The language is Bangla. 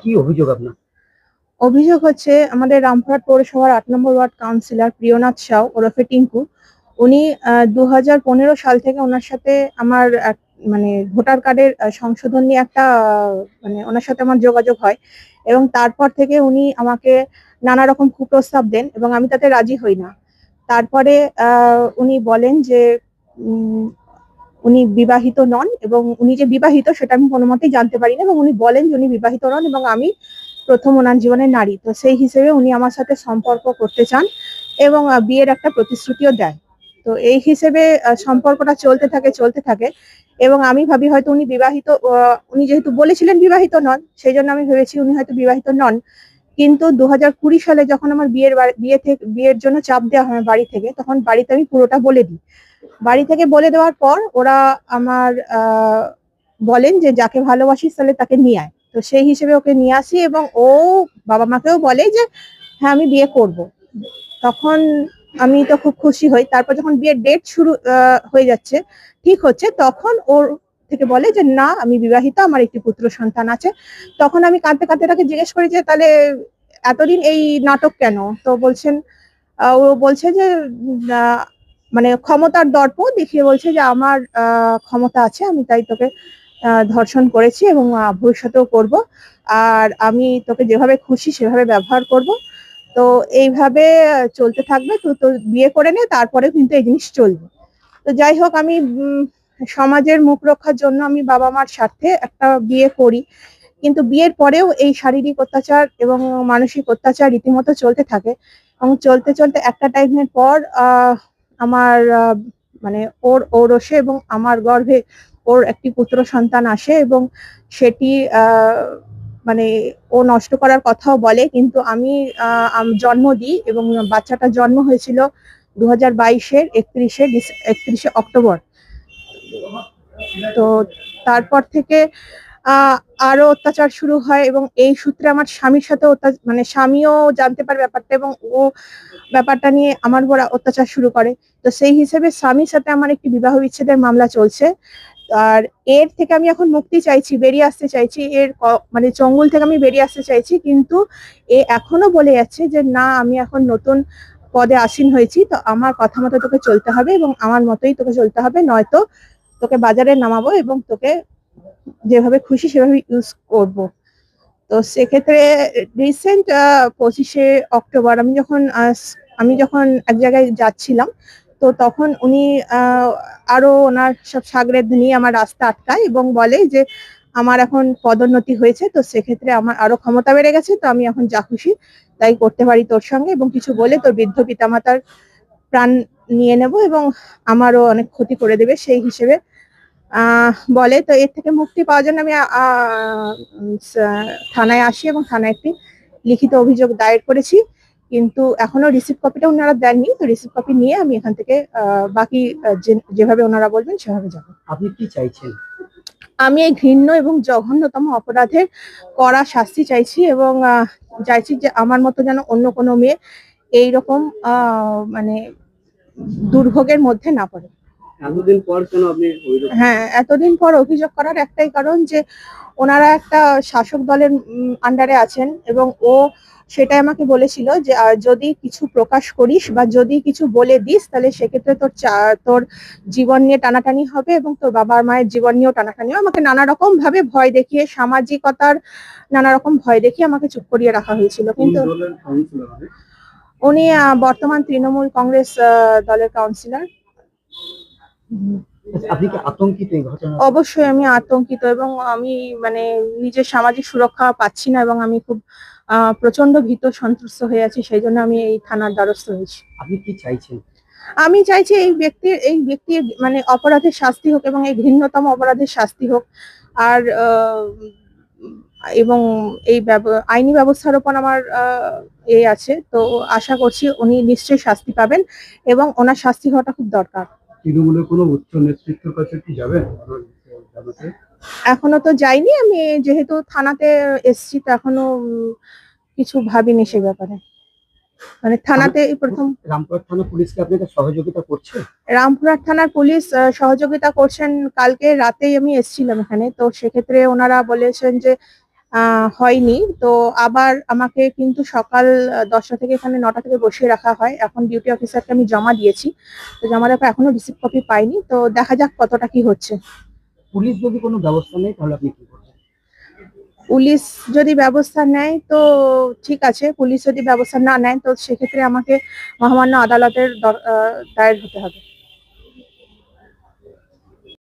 কি অভিযোগ আপনার? অভিযোগ হচ্ছে, আমাদের রামপুরহাট পৌরসভার আট নম্বর ওয়ার্ড কাউন্সিলর প্রিয়নাথ সাউ ওরফে টিঙ্কু, উনি দু হাজার পনেরো সাল থেকে ওনার সাথে আমার মানে ভোটার কার্ডের সংশোধন নিয়ে একটা মানে ওনার সাথে আমার যোগাযোগ হয় এবং তারপর থেকে উনি আমাকে নানা রকম কুপ্রস্তাব দেন এবং আমি তাতে রাজি হই না। তারপরে উনি বলেন যে উনি বিবাহিত নন এবং উনি যে বিবাহিত সেটা আমি কোনো মতেই জানতে পারি না এবং উনি বলেন যে উনি বিবাহিত নন এবং আমি প্রথম ওনার জীবনের নারী। তো সেই হিসেবে উনি আমার সাথে সম্পর্ক করতে চান এবং বিয়ের একটা প্রতিশ্রুতিও দেয় তো এই হিসেবে সম্পর্কটা চলতে থাকে চলতে থাকে এবং আমি ভাবি হয়তো উনি বিবাহিত উনি যেহেতু বলেছিলেন বিবাহিত নন, সেই জন্য আমি ভেবেছি উনি হয়তো বিবাহিত নন। কিন্তু দু হাজার কুড়ি সালে যখন আমার বিয়ের বিয়ে থেকে বিয়ের জন্য চাপ দেওয়া হয় বাড়ি থেকে, তখন বাড়িতে আমি পুরোটা বলে দিই। বাড়ি থেকে বলে দেওয়ার পর ওরা আমার বলেন যে যাকে ভালোবাসিস তাহলে তাকে নিয়ে আয়। তো সেই হিসেবে ওকে নিয়ে আসি এবং ও বাবা মাকেও বলে যে হ্যাঁ আমি বিয়ে করব। তখন আমি তো খুব খুশি হই। তারপর যখন বিয়ের ডেট শুরু হয়ে যাচ্ছে, ঠিক হচ্ছে, তখন ওর থেকে বলে যে, না, আমি বিবাহিত, আমার একটি পুত্র সন্তান আছে। তখন আমি কাঁদতে কাঁদতে তাকে জিজ্ঞেস করি যে, তাহলে এতদিন এই নাটক কেন? তো বলছেন ও বলছে যে মানে ক্ষমতার দর্প দেখিয়ে বলছে যে, আমার ক্ষমতা আছে, আমি তাই তোকে ধর্ষণ করেছি এবং ভবিষ্যতেও করব। আর আমি তোকে যেভাবে খুশি, সেভাবে ব্যবহার করব। তো এইভাবে চলতে থাকবে তুই তো বিয়ে করে নে তারপরে কিন্তু এই জিনিস চলবে। তো যাই হোক, আমি সমাজের মুখ রক্ষার জন্য আমি বাবা মার স্বার্থে একটা বিয়ে করি। কিন্তু বিয়ের পরেও এই শারীরিক অত্যাচার এবং মানসিক অত্যাচার রীতিমতো চলতে থাকে এবং চলতে চলতে একটা টাইমের পর আমার মানে ওর ওরসে এবং আমার গর্ভে ওর একটি পুত্র সন্তান আসে এবং সেটি মানে ও নষ্ট করার কথাও বলে। কিন্তু আমি জন্ম দিই এবং বাচ্চাটার জন্ম হয়েছিল দু হাজার বাইশের একত্রিশে একত্রিশে অক্টোবর। তো তারপর থেকে আরও অত্যাচার শুরু হয় এবং এই সূত্রে আমার স্বামীর সাথে মানে স্বামীও জানতে পারে ব্যাপারটা এবং ও ব্যাপারটা নিয়ে আমার উপর অত্যাচার শুরু করে। তো সেই হিসেবে স্বামীর সাথে আমার একটি বিবাহ বিচ্ছেদের মামলা চলছে। আর এর থেকে আমি এখন মুক্তি চাইছি, বেরিয়ে আসতে চাইছি। এর মানে জঙ্গল থেকে আমি বেরিয়ে আসতে চাইছি, কিন্তু এ এখনও বলে যাচ্ছে যে, না, আমি এখন নতুন পদে আসীন হয়েছি। তো আমার কথা মতো তোকে চলতে হবে এবং আমার মতোই তোকে চলতে হবে। নয়তো তোকে বাজারে নামাবো এবং তোকে যেভাবে খুশি সেভাবে ইউজ করব। তো সেক্ষেত্রে রিসেন্ট পঁচিশে অক্টোবর আমি যখন আমি যখন এক জায়গায় যাচ্ছিলাম, তো তখন উনি আরও ওনার সব সাগরেদ নিয়ে আমার রাস্তা আটকায় এবং বলে যে, আমার এখন পদোন্নতি হয়েছে, তো সেক্ষেত্রে আমার আরও ক্ষমতা বেড়ে গেছে, তো আমি এখন যা খুশি তাই করতে পারি তোর সঙ্গে। এবং কিছু বলে তোর বৃদ্ধ পিতামাতার প্রাণ নিয়ে নেব এবং আমারও অনেক ক্ষতি করে দেবে সেই হিসেবে বলে। তো এর থেকে মুক্তি পাওয়ার জন্য আমি থানায় আসি এবং থানায় একটি লিখিত অভিযোগ দায়ের করেছি। কিন্তু এখনও রিসিভ কপিটা ওনারা দেননি। তো রিসিভ কপি নিয়ে আমি এখান থেকে বাকি যেভাবে ওনারা বলবেন সেভাবে যাব। আপনি কি চাইছেন? আমি এই ঘৃণ্য এবং জঘন্যতম অপরাধের কড়া শাস্তি চাইছি এবং চাইছি যে আমার মতো যেন অন্য কোনো মেয়ে এইরকম আহ, মানে দুর্ভোগের মধ্যে না পড়ে। এতদিন পর কেন আপনি হ্যাঁ এতদিন পর অভিযোগ করার একটাই কারণ যে ওনারা একটা শাসক দলের আন্ডারে আছেন এবং ও সেটাই আমাকে বলেছিল যে যদি কিছু প্রকাশ করিস বা যদি কিছু বলে দিস তাহলে সেক্ষেত্রে তোর তোর জীবন নিয়ে টানাটানি হবে এবং তোর বাবার মায়ের জীবন নিয়েও টানাটানি হবে। আমাকে নানা রকম ভাবে ভয় দেখিয়ে সামাজিকতার নানা রকম ভয় দেখিয়ে আমাকে চুপ করিয়ে রাখা হয়েছিল। কিন্তু উনি বর্তমান তৃণমূল কংগ্রেস দলের কাউন্সিলর আপনি কি আতঙ্কিত এই ঘটনা অবশ্যই আমি আতঙ্কিত এবং আমি মানে নিজের সামাজিক সুরক্ষা পাচ্ছি না এবং আমি খুব প্রচণ্ড ভীত সন্ত্রস্ত হয়ে আছি সেই জন্য আমি এই থানার দ্বারস্থ হয়েছি। আপনি কি চাইছেন? আমি চাইছি এই ব্যক্তির এই ব্যক্তির মানে অপরাধের শাস্তি হোক এবং এই ঘৃণ্যতম অপরাধের শাস্তি হোক। আর এবং এই আইনি ব্যবস্থার উপর আমার এ আছে তো আশা করছি উনি নিশ্চয়ই শাস্তি পাবেন এবং ওনার শাস্তি হওয়াটা খুব দরকার। তৃণমূলের কোনো উচ্চ নেতৃত্বের কাছে কি যাবেন? জানাতে এখনও তো যাইনি আমি যেহেতু থানাতে এসছি তো এখনও কিছু ভাবিনি সে ব্যাপারে। মানে থানাতে প্রথম রামপুরহাট থানা পুলিশকে আপনাকে সহযোগিতা করছে? রামপুরহাট থানার পুলিশ সহযোগিতা করছেন কালকে রাতেই আমি এসেছিলাম এখানে তো সেক্ষেত্রে ওনারা বলেছেন যে হয়নি। তো আবার আমাকে কিন্তু সকাল দশটা থেকে এখানে নটা থেকে বসিয়ে রাখা হয়। এখন ডিউটি অফিসারকে আমি জমা দিয়েছি। তো জমা দেওয়ার এখনও রিসিভ কপি পাইনি। তো দেখা যাক কতটা কি হচ্ছে। পুলিশ যদি কোনো ব্যবস্থা নেয় তাহলে আপনি কি করবেন? পুলিশ যদি ব্যবস্থা নেয় তো ঠিক আছে। পুলিশ যদি ব্যবস্থা না নেয় তো সেক্ষেত্রে আমাকে মহামান্য আদালতের দায়ের হতে হবে।